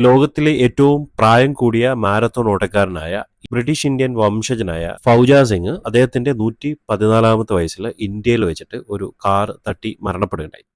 ലോകത്തിലെ ഏറ്റവും പ്രായം കൂടിയ മാരത്തോൺ ഓട്ടക്കാരനായ ബ്രിട്ടീഷ് ഇന്ത്യൻ വംശജനായ ഫൗജ സിംഗ് അദ്ദേഹത്തിന്റെ നൂറ്റി പതിനാലാമത്തെ വയസ്സിൽ ഇന്ത്യയിൽ വെച്ചിട്ട് ഒരു കാർ തട്ടി മരണപ്പെടുകയുണ്ടായി.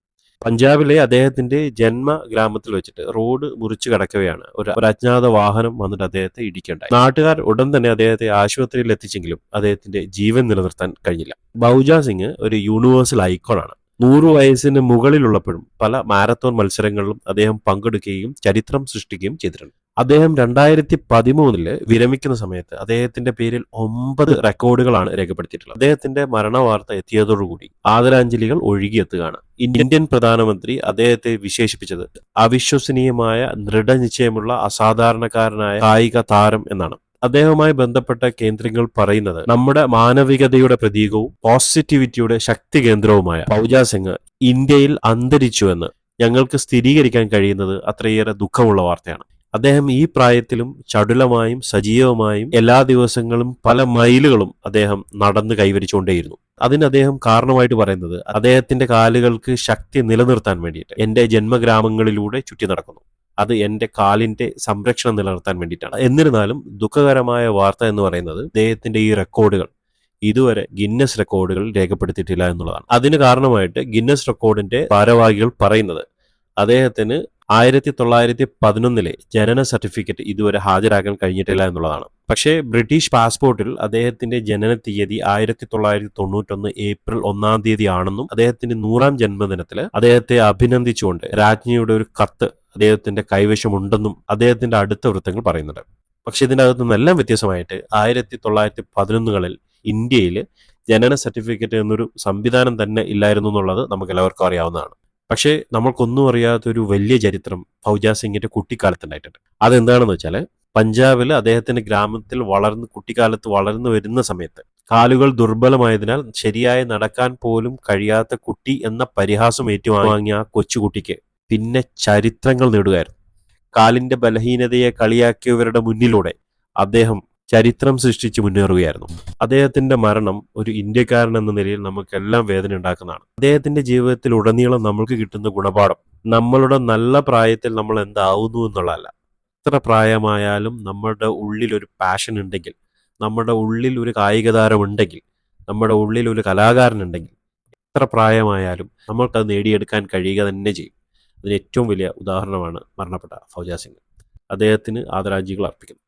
പഞ്ചാബിലെ അദ്ദേഹത്തിന്റെ ജന്മ ഗ്രാമത്തിൽ വെച്ചിട്ട് റോഡ് മുറിച്ചു കടക്കവെയാണ് ഒരു അജ്ഞാത വാഹനം വന്നിട്ട് അദ്ദേഹത്തെ ഇടിക്കുകയുണ്ടായി. നാട്ടുകാർ ഉടൻ തന്നെ അദ്ദേഹത്തെ ആശുപത്രിയിൽ എത്തിച്ചെങ്കിലും അദ്ദേഹത്തിന്റെ ജീവൻ നിലനിർത്താൻ കഴിഞ്ഞില്ല. ബൗജ സിംഗ് ഒരു യൂണിവേഴ്സൽ ഐക്കോണാണ് നൂറ് വയസ്സിന് മുകളിലുള്ളപ്പോഴും പല മാരത്തോൺ മത്സരങ്ങളിലും അദ്ദേഹം പങ്കെടുക്കുകയും ചരിത്രം സൃഷ്ടിക്കുകയും ചെയ്തിട്ടുണ്ട്. അദ്ദേഹം രണ്ടായിരത്തി പതിമൂന്നിൽ വിരമിക്കുന്ന സമയത്ത് അദ്ദേഹത്തിന്റെ പേരിൽ ഒമ്പത് റെക്കോർഡുകളാണ് രേഖപ്പെടുത്തിയിട്ടുള്ളത്. അദ്ദേഹത്തിന്റെ മരണവാർത്ത എത്തിയതോടുകൂടി ആദരാഞ്ജലികൾ ഒഴുകിയെത്തുകയാണ്. ഇന്ത്യൻ പ്രധാനമന്ത്രി അദ്ദേഹത്തെ വിശേഷിപ്പിച്ചത് അവിശ്വസനീയമായ ദൃഢനിശ്ചയമുള്ള അസാധാരണക്കാരനായ കായിക താരം എന്നാണ്. അദ്ദേഹവുമായി ബന്ധപ്പെട്ട കേന്ദ്രങ്ങൾ പറയുന്നത് നമ്മുടെ മാനവികതയുടെ പ്രതീകവും പോസിറ്റിവിറ്റിയുടെ ശക്തി കേന്ദ്രവുമായ ഫൗജ സിംഗ് ഇന്ത്യയിൽ അന്തരിച്ചുവെന്ന് ഞങ്ങൾക്ക് സ്ഥിരീകരിക്കാൻ കഴിയുന്നത് അത്രയേറെ ദുഃഖമുള്ള വാർത്തയാണ്. അദ്ദേഹം ഈ പ്രായത്തിലും ചടുലമായും സജീവമായും എല്ലാ ദിവസങ്ങളും പല മൈലുകളും അദ്ദേഹം നടന്ന് കൈവരിച്ചുകൊണ്ടേയിരുന്നു. അതിന് അദ്ദേഹം കാരണമായിട്ട് പറയുന്നത് അദ്ദേഹത്തിന്റെ കാലുകൾക്ക് ശക്തി നിലനിർത്താൻ വേണ്ടിയിട്ട് എന്റെ ജന്മഗ്രാമങ്ങളിലൂടെ ചുറ്റി നടക്കുന്നു. അത് എന്റെ കാലിന്റെ സംരക്ഷണം നിലനിർത്താൻ വേണ്ടിയിട്ടാണ്. എന്നിരുന്നാലും ദുഃഖകരമായ വാർത്ത എന്ന് പറയുന്നത് അദ്ദേഹത്തിന്റെ ഈ റെക്കോർഡുകൾ ഇതുവരെ ഗിന്നസ് റെക്കോർഡുകൾ രേഖപ്പെടുത്തിയിട്ടില്ല എന്നുള്ളതാണ്. അതിന് കാരണമായിട്ട് ഗിന്നസ് റെക്കോർഡിന്റെ ഭാരവാഹികൾ പറയുന്നത് അദ്ദേഹത്തിന് ആയിരത്തി തൊള്ളായിരത്തി പതിനൊന്നിലെ ജനന സർട്ടിഫിക്കറ്റ് ഇതുവരെ ഹാജരാക്കാൻ കഴിഞ്ഞിട്ടില്ല എന്നുള്ളതാണ്. പക്ഷേ ബ്രിട്ടീഷ് പാസ്പോർട്ടിൽ അദ്ദേഹത്തിന്റെ ജനന തീയതി ആയിരത്തി തൊള്ളായിരത്തി തൊണ്ണൂറ്റൊന്ന് ഏപ്രിൽ ഒന്നാം തീയതി ആണെന്നും അദ്ദേഹത്തിന്റെ നൂറാം ജന്മദിനത്തിൽ അദ്ദേഹത്തെ അഭിനന്ദിച്ചുകൊണ്ട് രാജ്ഞിയുടെ ഒരു കത്ത് അദ്ദേഹത്തിന്റെ കൈവശമുണ്ടെന്നും അദ്ദേഹത്തിന്റെ അടുത്ത വൃത്തങ്ങൾ പറയുന്നുണ്ട്. പക്ഷെ ഇതിന്റെ അകത്തു നിന്നെല്ലാം വ്യത്യസ്തമായിട്ട് ആയിരത്തി തൊള്ളായിരത്തി പതിനൊന്നുകളിൽ ഇന്ത്യയിൽ ജനന സർട്ടിഫിക്കറ്റ് എന്നൊരു സംവിധാനം തന്നെ ഇല്ലായിരുന്നു എന്നുള്ളത് നമുക്ക് എല്ലാവർക്കും അറിയാവുന്നതാണ്. പക്ഷേ നമ്മൾക്കൊന്നും അറിയാത്തൊരു വലിയ ചരിത്രം ഫൗജ സിംഗിന്റെ കുട്ടിക്കാലത്തുണ്ടായിട്ടുണ്ട്. അതെന്താണെന്ന് വെച്ചാൽ പഞ്ചാബിൽ അദ്ദേഹത്തിന്റെ ഗ്രാമത്തിൽ വളർന്ന് കുട്ടിക്കാലത്ത് വളർന്നു വരുന്ന സമയത്ത് കാലുകൾ ദുർബലമായതിനാൽ ശരിയായി നടക്കാൻ പോലും കഴിയാത്ത കുട്ടി എന്ന പരിഹാസം ഏറ്റുവാങ്ങിയ ആ കൊച്ചുകുട്ടിക്ക് പിന്നെ ചരിത്രങ്ങൾ നേടുകയായിരുന്നു. കാലിന്റെ ബലഹീനതയെ കളിയാക്കിയവരുടെ മുന്നിലൂടെ അദ്ദേഹം ചരിത്രം സൃഷ്ടിച്ച് മുന്നേറുകയായിരുന്നു. അദ്ദേഹത്തിന്റെ മരണം ഒരു ഇന്ത്യക്കാരൻ എന്ന നിലയിൽ നമുക്കെല്ലാം വേദന ഉണ്ടാക്കുന്നതാണ്. അദ്ദേഹത്തിന്റെ ജീവിതത്തിൽ ഉടനീളം നമുക്ക് കിട്ടുന്ന ഗുണപാഠം നമ്മളുടെ നല്ല പ്രായത്തിൽ നമ്മൾ എന്താവുന്നു എന്നുള്ളതല്ല. എത്ര പ്രായമായാലും നമ്മുടെ ഉള്ളിൽ ഒരു പാഷൻ ഉണ്ടെങ്കിൽ നമ്മുടെ ഉള്ളിൽ ഒരു കായിക താരമുണ്ടെങ്കിൽ നമ്മുടെ ഉള്ളിൽ ഒരു കലാകാരൻ ഉണ്ടെങ്കിൽ എത്ര പ്രായമായാലും നമ്മൾക്കത് നേടിയെടുക്കാൻ കഴിയുക തന്നെ ചെയ്യും. അതിന് ഏറ്റവും വലിയ ഉദാഹരണമാണ് മരണപ്പെട്ട ഫൗജ സിംഗ്. അദ്ദേഹത്തിന് ആദരാഞ്ജലികൾ അർപ്പിക്കുന്നു.